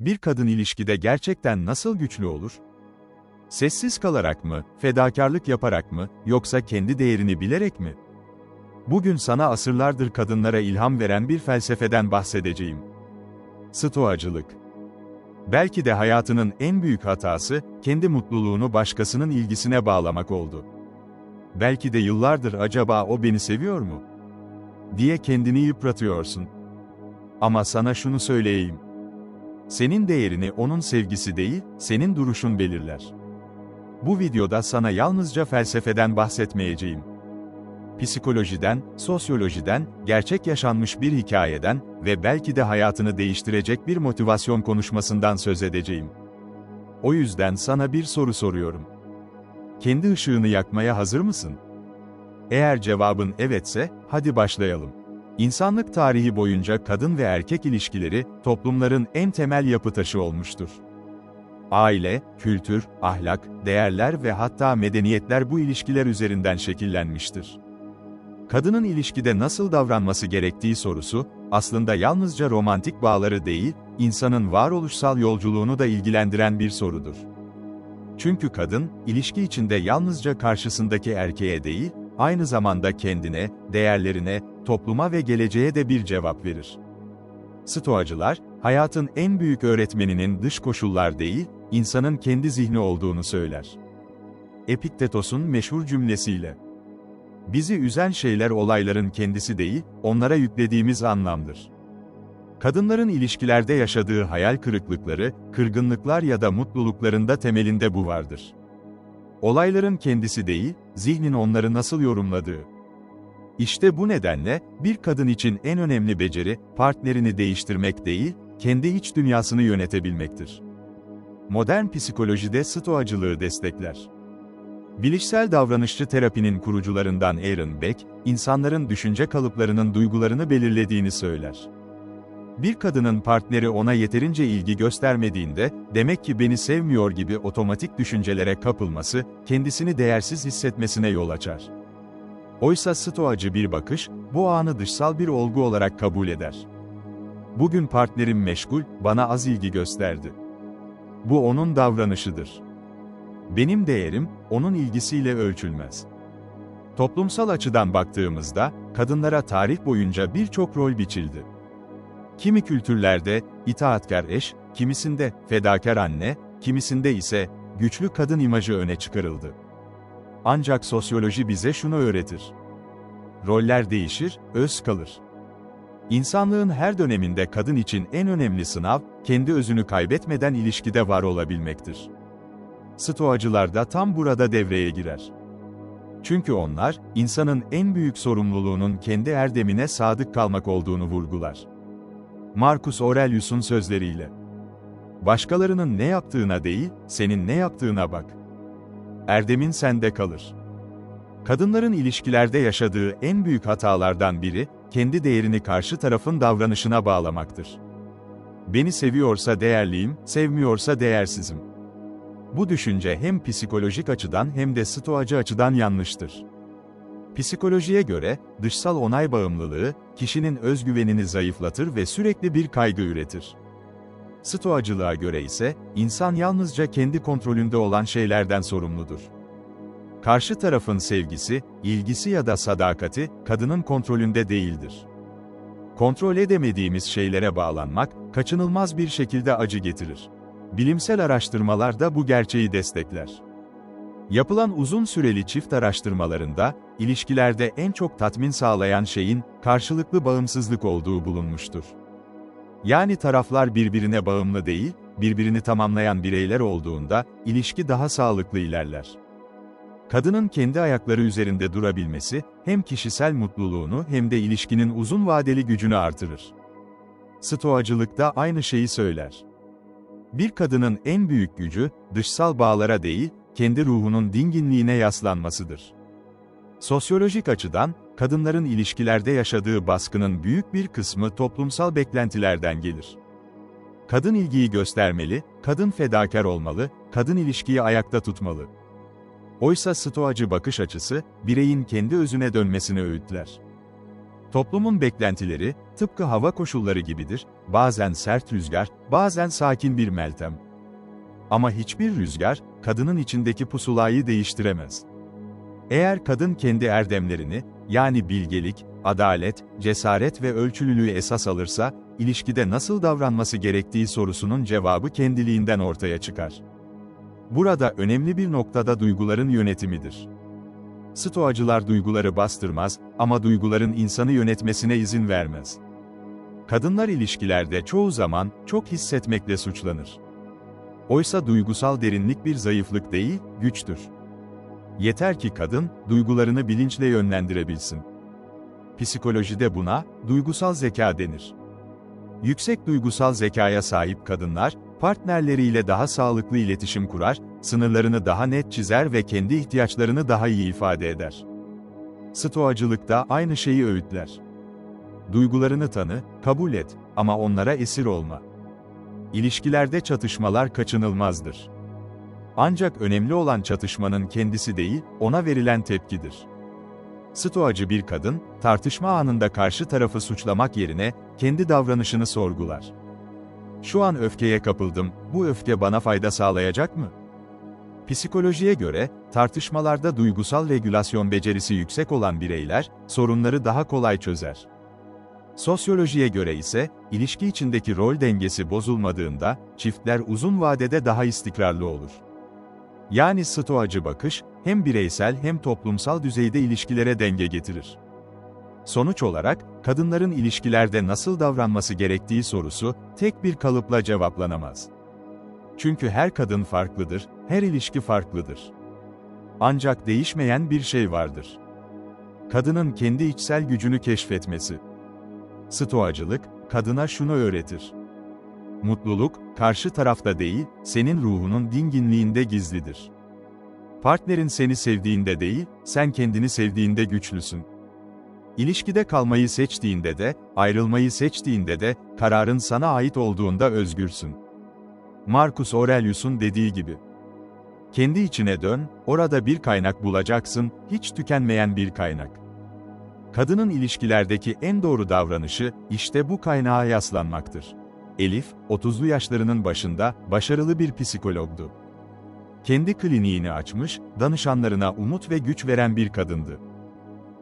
Bir kadın ilişkide gerçekten nasıl güçlü olur? Sessiz kalarak mı, fedakarlık yaparak mı, yoksa kendi değerini bilerek mi? Bugün sana asırlardır kadınlara ilham veren bir felsefeden bahsedeceğim. Stoacılık. Belki de hayatının en büyük hatası, kendi mutluluğunu başkasının ilgisine bağlamak oldu. Belki de yıllardır acaba o beni seviyor mu? diye kendini yıpratıyorsun. Ama sana şunu söyleyeyim. Senin değerini onun sevgisi değil, senin duruşun belirler. Bu videoda sana yalnızca felsefeden bahsetmeyeceğim. Psikolojiden, sosyolojiden, gerçek yaşanmış bir hikayeden ve belki de hayatını değiştirecek bir motivasyon konuşmasından söz edeceğim. O yüzden sana bir soru soruyorum. Kendi ışığını yakmaya hazır mısın? Eğer cevabın evetse, hadi başlayalım. İnsanlık tarihi boyunca kadın ve erkek ilişkileri, toplumların en temel yapı taşı olmuştur. Aile, kültür, ahlak, değerler ve hatta medeniyetler bu ilişkiler üzerinden şekillenmiştir. Kadının ilişkide nasıl davranması gerektiği sorusu, aslında yalnızca romantik bağları değil, insanın varoluşsal yolculuğunu da ilgilendiren bir sorudur. Çünkü kadın, ilişki içinde yalnızca karşısındaki erkeğe değil, aynı zamanda kendine, değerlerine, topluma ve geleceğe de bir cevap verir. Stoacılar, hayatın en büyük öğretmeninin dış koşullar değil, insanın kendi zihni olduğunu söyler. Epiktetos'un meşhur cümlesiyle, Bizi üzen şeyler olayların kendisi değil, onlara yüklediğimiz anlamdır. Kadınların ilişkilerde yaşadığı hayal kırıklıkları, kırgınlıklar ya da mutluluklarında temelinde bu vardır. Olayların kendisi değil, zihnin onları nasıl yorumladığı. İşte bu nedenle, bir kadın için en önemli beceri, partnerini değiştirmek değil, kendi iç dünyasını yönetebilmektir. Modern psikolojide stoacılığı destekler. Bilişsel davranışçı terapinin kurucularından Aaron Beck, insanların düşünce kalıplarının duygularını belirlediğini söyler. Bir kadının partneri ona yeterince ilgi göstermediğinde, demek ki beni sevmiyor gibi otomatik düşüncelere kapılması, kendisini değersiz hissetmesine yol açar. Oysa stoacı bir bakış, bu anı dışsal bir olgu olarak kabul eder. Bugün partnerim meşgul, bana az ilgi gösterdi. Bu onun davranışıdır. Benim değerim, onun ilgisiyle ölçülmez. Toplumsal açıdan baktığımızda, kadınlara tarih boyunca birçok rol biçildi. Kimi kültürlerde, itaatkar eş, kimisinde fedakar anne, kimisinde ise güçlü kadın imajı öne çıkarıldı. Ancak sosyoloji bize şunu öğretir. Roller değişir, öz kalır. İnsanlığın her döneminde kadın için en önemli sınav, kendi özünü kaybetmeden ilişkide var olabilmektir. Stoacılar da tam burada devreye girer. Çünkü onlar, insanın en büyük sorumluluğunun kendi erdemine sadık kalmak olduğunu vurgular. Marcus Aurelius'un sözleriyle. Başkalarının ne yaptığına değil, senin ne yaptığına bak. Erdemin sende kalır. Kadınların ilişkilerde yaşadığı en büyük hatalardan biri, kendi değerini karşı tarafın davranışına bağlamaktır. Beni seviyorsa değerliyim, sevmiyorsa değersizim. Bu düşünce hem psikolojik açıdan hem de stoacı açıdan yanlıştır. Psikolojiye göre, dışsal onay bağımlılığı, kişinin özgüvenini zayıflatır ve sürekli bir kaygı üretir. Stoacılığa göre ise, insan yalnızca kendi kontrolünde olan şeylerden sorumludur. Karşı tarafın sevgisi, ilgisi ya da sadakati, kadının kontrolünde değildir. Kontrol edemediğimiz şeylere bağlanmak, kaçınılmaz bir şekilde acı getirir. Bilimsel araştırmalar da bu gerçeği destekler. Yapılan uzun süreli çift araştırmalarında, ilişkilerde en çok tatmin sağlayan şeyin, karşılıklı bağımsızlık olduğu bulunmuştur. Yani taraflar birbirine bağımlı değil, birbirini tamamlayan bireyler olduğunda, ilişki daha sağlıklı ilerler. Kadının kendi ayakları üzerinde durabilmesi, hem kişisel mutluluğunu hem de ilişkinin uzun vadeli gücünü artırır. Stoacılık da aynı şeyi söyler. Bir kadının en büyük gücü, dışsal bağlara değil, kendi ruhunun dinginliğine yaslanmasıdır. Sosyolojik açıdan, kadınların ilişkilerde yaşadığı baskının büyük bir kısmı toplumsal beklentilerden gelir. Kadın ilgiyi göstermeli, kadın fedakar olmalı, kadın ilişkiyi ayakta tutmalı. Oysa stoacı bakış açısı, bireyin kendi özüne dönmesini öğütler. Toplumun beklentileri, tıpkı hava koşulları gibidir, bazen sert rüzgar, bazen sakin bir meltem. Ama hiçbir rüzgar, kadının içindeki pusulayı değiştiremez. Eğer kadın kendi erdemlerini, yani bilgelik, adalet, cesaret ve ölçülülüğü esas alırsa, ilişkide nasıl davranması gerektiği sorusunun cevabı kendiliğinden ortaya çıkar. Burada önemli bir noktada duyguların yönetimidir. Stoacılar duyguları bastırmaz ama duyguların insanı yönetmesine izin vermez. Kadınlar ilişkilerde çoğu zaman çok hissetmekle suçlanır. Oysa duygusal derinlik bir zayıflık değil, güçtür. Yeter ki kadın, duygularını bilinçle yönlendirebilsin. Psikolojide buna, duygusal zeka denir. Yüksek duygusal zekaya sahip kadınlar, partnerleriyle daha sağlıklı iletişim kurar, sınırlarını daha net çizer ve kendi ihtiyaçlarını daha iyi ifade eder. Stoacılık da aynı şeyi öğütler. Duygularını tanı, kabul et ama onlara esir olma. İlişkilerde çatışmalar kaçınılmazdır. Ancak önemli olan çatışmanın kendisi değil, ona verilen tepkidir. Stoacı bir kadın, tartışma anında karşı tarafı suçlamak yerine, kendi davranışını sorgular. Şu an öfkeye kapıldım, bu öfke bana fayda sağlayacak mı? Psikolojiye göre, tartışmalarda duygusal regülasyon becerisi yüksek olan bireyler, sorunları daha kolay çözer. Sosyolojiye göre ise, ilişki içindeki rol dengesi bozulmadığında, çiftler uzun vadede daha istikrarlı olur. Yani stoacı bakış, hem bireysel hem toplumsal düzeyde ilişkilere denge getirir. Sonuç olarak, kadınların ilişkilerde nasıl davranması gerektiği sorusu, tek bir kalıpla cevaplanamaz. Çünkü her kadın farklıdır, her ilişki farklıdır. Ancak değişmeyen bir şey vardır. Kadının kendi içsel gücünü keşfetmesi. Stoacılık, kadına şunu öğretir. Mutluluk, karşı tarafta değil, senin ruhunun dinginliğinde gizlidir. Partnerin seni sevdiğinde değil, sen kendini sevdiğinde güçlüsün. İlişkide kalmayı seçtiğinde de, ayrılmayı seçtiğinde de, kararın sana ait olduğunda özgürsün. Marcus Aurelius'un dediği gibi. Kendi içine dön, orada bir kaynak bulacaksın, hiç tükenmeyen bir kaynak. Kadının ilişkilerdeki en doğru davranışı, işte bu kaynağa yaslanmaktır. Elif, 30'lu yaşlarının başında, başarılı bir psikologdu. Kendi kliniğini açmış, danışanlarına umut ve güç veren bir kadındı.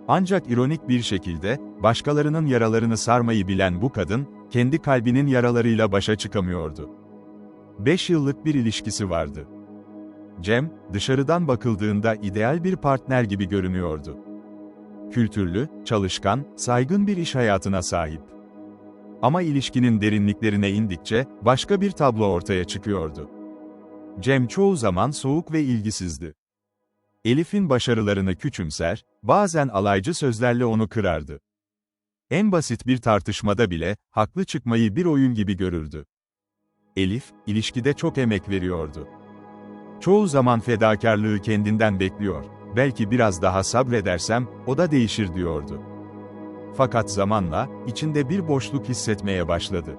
Ancak ironik bir şekilde, başkalarının yaralarını sarmayı bilen bu kadın, kendi kalbinin yaralarıyla başa çıkamıyordu. 5 yıllık bir ilişkisi vardı. Cem, dışarıdan bakıldığında ideal bir partner gibi görünüyordu. Kültürlü, çalışkan, saygın bir iş hayatına sahip. Ama ilişkinin derinliklerine indikçe, başka bir tablo ortaya çıkıyordu. Cem çoğu zaman soğuk ve ilgisizdi. Elif'in başarılarını küçümser, bazen alaycı sözlerle onu kırardı. En basit bir tartışmada bile, haklı çıkmayı bir oyun gibi görürdü. Elif, ilişkide çok emek veriyordu. Çoğu zaman fedakarlığı kendinden bekliyor, belki biraz daha sabredersem, o da değişir diyordu. Fakat zamanla, içinde bir boşluk hissetmeye başladı.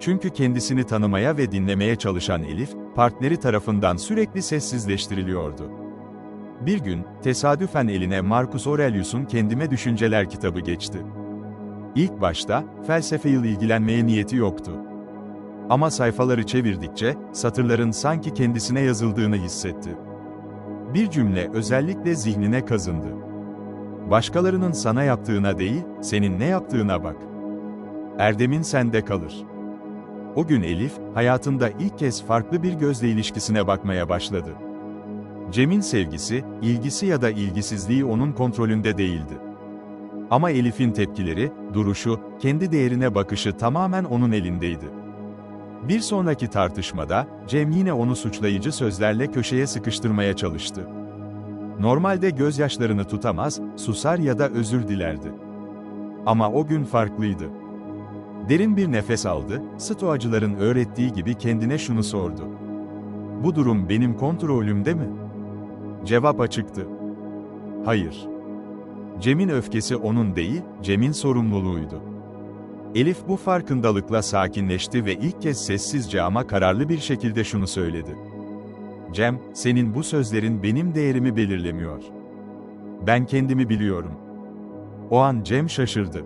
Çünkü kendisini tanımaya ve dinlemeye çalışan Elif, partneri tarafından sürekli sessizleştiriliyordu. Bir gün, tesadüfen eline Marcus Aurelius'un Kendime Düşünceler kitabı geçti. İlk başta, felsefeyle ilgilenmeye niyeti yoktu. Ama sayfaları çevirdikçe, satırların sanki kendisine yazıldığını hissetti. Bir cümle özellikle zihnine kazındı. Başkalarının sana yaptığına değil, senin ne yaptığına bak. Erdemin sende kalır. O gün Elif, hayatında ilk kez farklı bir gözle ilişkisine bakmaya başladı. Cem'in sevgisi, ilgisi ya da ilgisizliği onun kontrolünde değildi. Ama Elif'in tepkileri, duruşu, kendi değerine bakışı tamamen onun elindeydi. Bir sonraki tartışmada, Cem yine onu suçlayıcı sözlerle köşeye sıkıştırmaya çalıştı. Normalde gözyaşlarını tutamaz, susar ya da özür dilerdi. Ama o gün farklıydı. Derin bir nefes aldı, stoacıların öğrettiği gibi kendine şunu sordu. Bu durum benim kontrolümde mi? Cevap açıktı. Hayır. Cem'in öfkesi onun değil, Cem'in sorumluluğuydu. Elif bu farkındalıkla sakinleşti ve ilk kez sessizce ama kararlı bir şekilde şunu söyledi. Cem, senin bu sözlerin benim değerimi belirlemiyor. Ben kendimi biliyorum. O an Cem şaşırdı.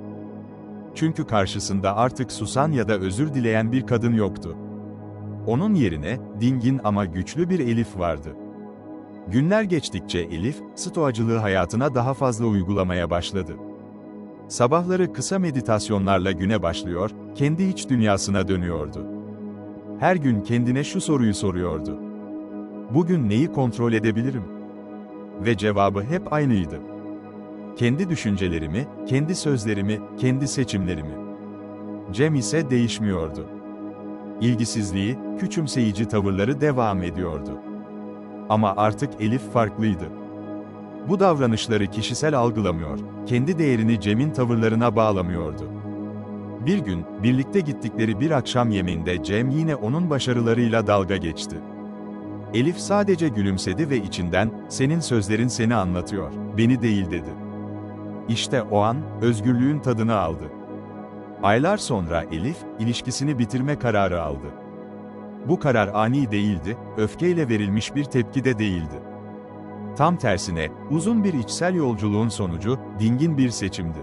Çünkü karşısında artık susan ya da özür dileyen bir kadın yoktu. Onun yerine, dingin ama güçlü bir Elif vardı. Günler geçtikçe Elif, stoacılığı hayatına daha fazla uygulamaya başladı. Sabahları kısa meditasyonlarla güne başlıyor, kendi iç dünyasına dönüyordu. Her gün kendine şu soruyu soruyordu. Bugün neyi kontrol edebilirim? Ve cevabı hep aynıydı. Kendi düşüncelerimi, kendi sözlerimi, kendi seçimlerimi. Cem ise değişmiyordu. İlgisizliği, küçümseyici tavırları devam ediyordu. Ama artık Elif farklıydı. Bu davranışları kişisel algılamıyor, kendi değerini Cem'in tavırlarına bağlamıyordu. Bir gün, birlikte gittikleri bir akşam yemeğinde Cem yine onun başarılarıyla dalga geçti. Elif sadece gülümsedi ve içinden, senin sözlerin seni anlatıyor, beni değil dedi. İşte o an, özgürlüğün tadını aldı. Aylar sonra Elif, ilişkisini bitirme kararı aldı. Bu karar ani değildi, öfkeyle verilmiş bir tepki de değildi. Tam tersine, uzun bir içsel yolculuğun sonucu, dingin bir seçimdi.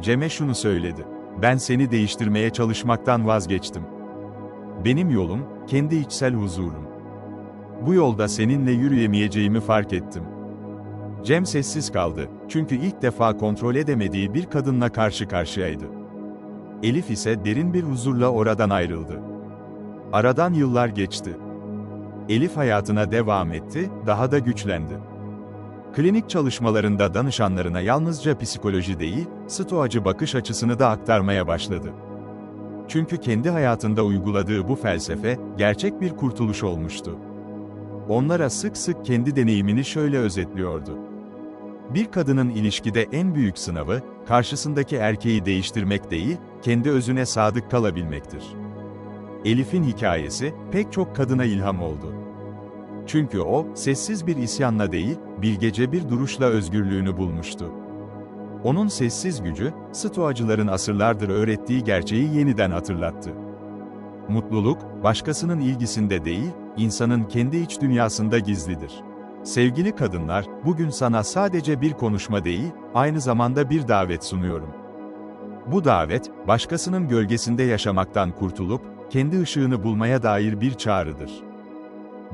Cem'e şunu söyledi. Ben seni değiştirmeye çalışmaktan vazgeçtim. Benim yolum, kendi içsel huzurum. Bu yolda seninle yürüyemeyeceğimi fark ettim. Cem sessiz kaldı, çünkü ilk defa kontrol edemediği bir kadınla karşı karşıyaydı. Elif ise derin bir huzurla oradan ayrıldı. Aradan yıllar geçti. Elif hayatına devam etti, daha da güçlendi. Klinik çalışmalarında danışanlarına yalnızca psikoloji değil, stoacı bakış açısını da aktarmaya başladı. Çünkü kendi hayatında uyguladığı bu felsefe, gerçek bir kurtuluş olmuştu. Onlara sık sık kendi deneyimini şöyle özetliyordu. Bir kadının ilişkide en büyük sınavı, karşısındaki erkeği değiştirmek değil, kendi özüne sadık kalabilmektir. Elif'in hikayesi, pek çok kadına ilham oldu. Çünkü o, sessiz bir isyanla değil, bilgece bir duruşla özgürlüğünü bulmuştu. Onun sessiz gücü, stoacıların asırlardır öğrettiği gerçeği yeniden hatırlattı. Mutluluk, başkasının ilgisinde değil, insanın kendi iç dünyasında gizlidir. Sevgili kadınlar, bugün sana sadece bir konuşma değil, aynı zamanda bir davet sunuyorum. Bu davet, başkasının gölgesinde yaşamaktan kurtulup, kendi ışığını bulmaya dair bir çağrıdır.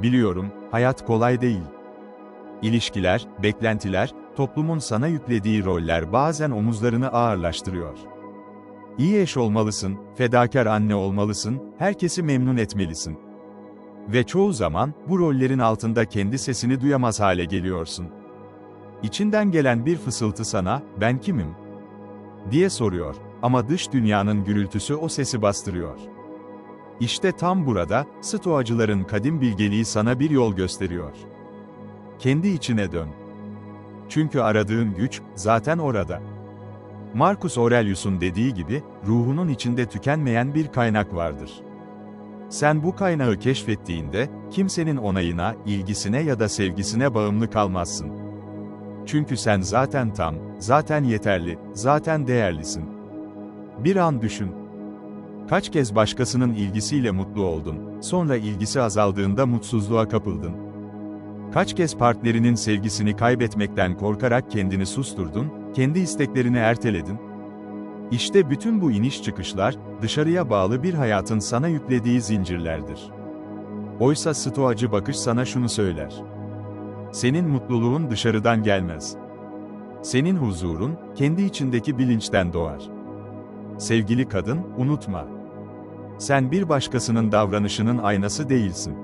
Biliyorum, hayat kolay değil. İlişkiler, beklentiler, toplumun sana yüklediği roller bazen omuzlarını ağırlaştırıyor. İyi eş olmalısın, fedakar anne olmalısın, herkesi memnun etmelisin. Ve çoğu zaman, bu rollerin altında kendi sesini duyamaz hale geliyorsun. İçinden gelen bir fısıltı sana, ben kimim? diye soruyor. Ama dış dünyanın gürültüsü o sesi bastırıyor. İşte tam burada, stoacıların kadim bilgeliği sana bir yol gösteriyor. Kendi içine dön. Çünkü aradığın güç, zaten orada. Marcus Aurelius'un dediği gibi, ruhunun içinde tükenmeyen bir kaynak vardır. Sen bu kaynağı keşfettiğinde, kimsenin onayına, ilgisine ya da sevgisine bağımlı kalmazsın. Çünkü sen zaten tam, zaten yeterli, zaten değerlisin. Bir an düşün. Kaç kez başkasının ilgisiyle mutlu oldun, sonra ilgisi azaldığında mutsuzluğa kapıldın. Kaç kez partnerinin sevgisini kaybetmekten korkarak kendini susturdun, kendi isteklerini erteledin. İşte bütün bu iniş çıkışlar, dışarıya bağlı bir hayatın sana yüklediği zincirlerdir. Oysa stoacı bakış sana şunu söyler. Senin mutluluğun dışarıdan gelmez. Senin huzurun, kendi içindeki bilinçten doğar. Sevgili kadın, unutma. Sen bir başkasının davranışının aynası değilsin.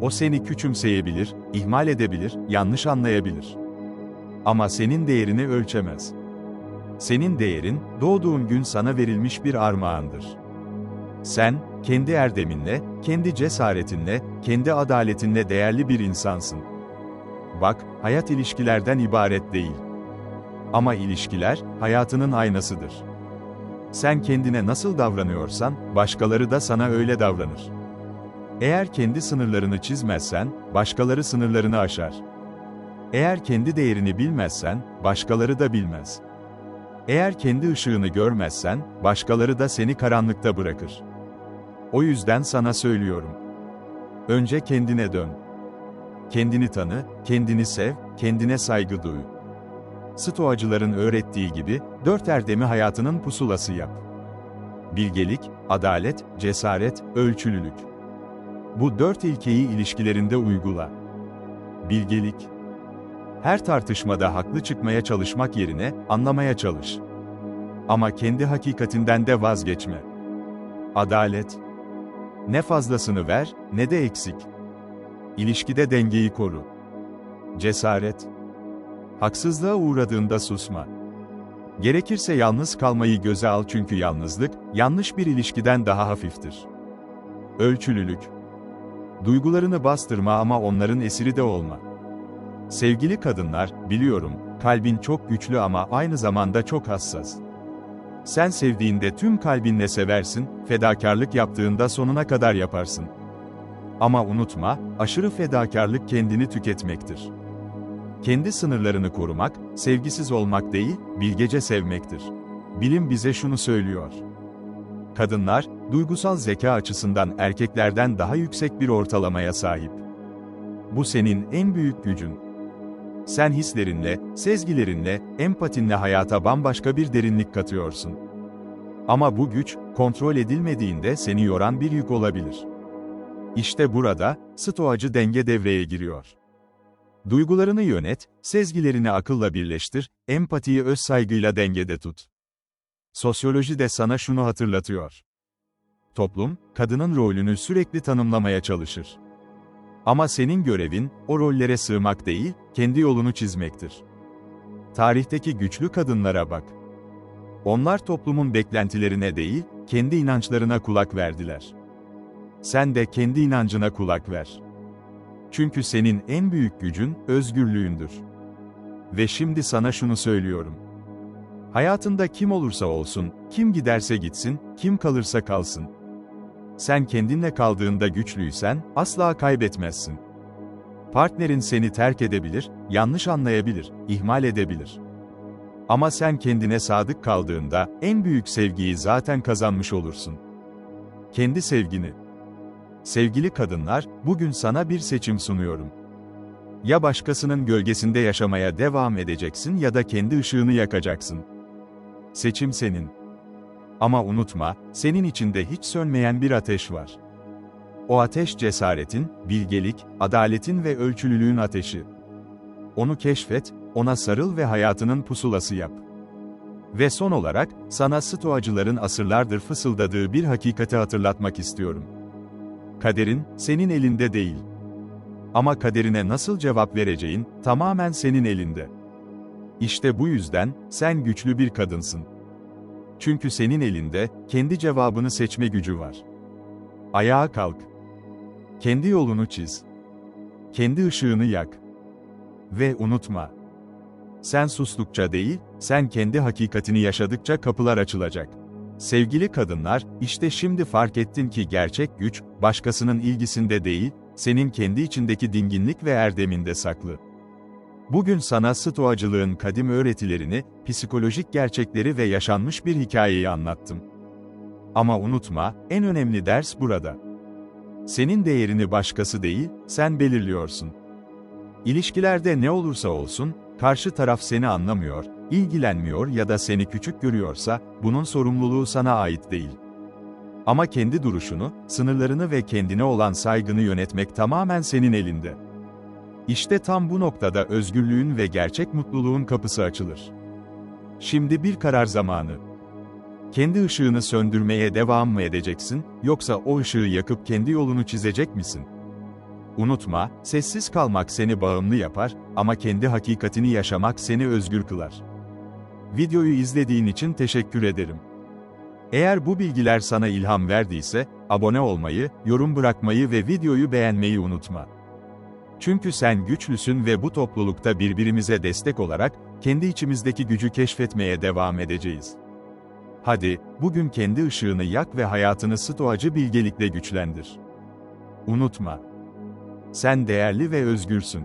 O seni küçümseyebilir, ihmal edebilir, yanlış anlayabilir. Ama senin değerini ölçemez. Senin değerin, doğduğun gün sana verilmiş bir armağandır. Sen, kendi erdeminle, kendi cesaretinle, kendi adaletinle değerli bir insansın. Bak, hayat ilişkilerden ibaret değil. Ama ilişkiler, hayatının aynasıdır. Sen kendine nasıl davranıyorsan, başkaları da sana öyle davranır. Eğer kendi sınırlarını çizmezsen, başkaları sınırlarını aşar. Eğer kendi değerini bilmezsen, başkaları da bilmez. Eğer kendi ışığını görmezsen, başkaları da seni karanlıkta bırakır. O yüzden sana söylüyorum. Önce kendine dön. Kendini tanı, kendini sev, kendine saygı duy. Stoacıların öğrettiği gibi, dört erdemi hayatının pusulası yap. Bilgelik, adalet, cesaret, ölçülülük. Bu dört ilkeyi ilişkilerinde uygula. Bilgelik. Her tartışmada haklı çıkmaya çalışmak yerine, anlamaya çalış. Ama kendi hakikatinden de vazgeçme. Adalet. Ne fazlasını ver, ne de eksik. İlişkide dengeyi koru. Cesaret. Haksızlığa uğradığında susma. Gerekirse yalnız kalmayı göze al çünkü yalnızlık, yanlış bir ilişkiden daha hafiftir. Ölçülülük. Duygularını bastırma ama onların esiri de olma. Sevgili kadınlar, biliyorum, kalbin çok güçlü ama aynı zamanda çok hassas. Sen sevdiğinde tüm kalbinle seversin, fedakarlık yaptığında sonuna kadar yaparsın. Ama unutma, aşırı fedakarlık kendini tüketmektir. Kendi sınırlarını korumak, sevgisiz olmak değil, bilgece sevmektir. Bilim bize şunu söylüyor. Kadınlar, duygusal zeka açısından erkeklerden daha yüksek bir ortalamaya sahip. Bu senin en büyük gücün. Sen hislerinle, sezgilerinle, empatinle hayata bambaşka bir derinlik katıyorsun. Ama bu güç, kontrol edilmediğinde seni yoran bir yük olabilir. İşte burada, stoacı denge devreye giriyor. Duygularını yönet, sezgilerini akılla birleştir, empatiyi öz saygıyla dengede tut. Sosyoloji de sana şunu hatırlatıyor. Toplum, kadının rolünü sürekli tanımlamaya çalışır. Ama senin görevin, o rollere sığmak değil, kendi yolunu çizmektir. Tarihteki güçlü kadınlara bak. Onlar toplumun beklentilerine değil, kendi inançlarına kulak verdiler. Sen de kendi inancına kulak ver. Çünkü senin en büyük gücün, özgürlüğündür. Ve şimdi sana şunu söylüyorum. Hayatında kim olursa olsun, kim giderse gitsin, kim kalırsa kalsın. Sen kendinle kaldığında güçlüysen, asla kaybetmezsin. Partnerin seni terk edebilir, yanlış anlayabilir, ihmal edebilir. Ama sen kendine sadık kaldığında, en büyük sevgiyi zaten kazanmış olursun. Kendi sevgini. Sevgili kadınlar, bugün sana bir seçim sunuyorum. Ya başkasının gölgesinde yaşamaya devam edeceksin ya da kendi ışığını yakacaksın. Seçim senin. Ama unutma, senin içinde hiç sönmeyen bir ateş var. O ateş cesaretin, bilgelik, adaletin ve ölçülülüğün ateşi. Onu keşfet, ona sarıl ve hayatının pusulası yap. Ve son olarak, sana stoacıların asırlardır fısıldadığı bir hakikati hatırlatmak istiyorum. Kaderin, senin elinde değil. Ama kaderine nasıl cevap vereceğin, tamamen senin elinde. İşte bu yüzden, sen güçlü bir kadınsın. Çünkü senin elinde, kendi cevabını seçme gücü var. Ayağa kalk. Kendi yolunu çiz. Kendi ışığını yak. Ve unutma. Sen sustukça değil, sen kendi hakikatini yaşadıkça kapılar açılacak. Sevgili kadınlar, işte şimdi fark ettin ki gerçek güç, başkasının ilgisinde değil, senin kendi içindeki dinginlik ve erdeminde saklı. Bugün sana stoacılığın kadim öğretilerini, psikolojik gerçekleri ve yaşanmış bir hikayeyi anlattım. Ama unutma, en önemli ders burada. Senin değerini başkası değil, sen belirliyorsun. İlişkilerde ne olursa olsun, karşı taraf seni anlamıyor, ilgilenmiyor ya da seni küçük görüyorsa, bunun sorumluluğu sana ait değil. Ama kendi duruşunu, sınırlarını ve kendine olan saygını yönetmek tamamen senin elinde. İşte tam bu noktada özgürlüğün ve gerçek mutluluğun kapısı açılır. Şimdi bir karar zamanı. Kendi ışığını söndürmeye devam mı edeceksin, yoksa o ışığı yakıp kendi yolunu çizecek misin? Unutma, sessiz kalmak seni bağımlı yapar ama kendi hakikatini yaşamak seni özgür kılar. Videoyu izlediğin için teşekkür ederim. Eğer bu bilgiler sana ilham verdiyse, abone olmayı, yorum bırakmayı ve videoyu beğenmeyi unutma. Çünkü sen güçlüsün ve bu toplulukta birbirimize destek olarak, kendi içimizdeki gücü keşfetmeye devam edeceğiz. Hadi, bugün kendi ışığını yak ve hayatını stoacı bilgelikle güçlendir. Unutma. Sen değerli ve özgürsün.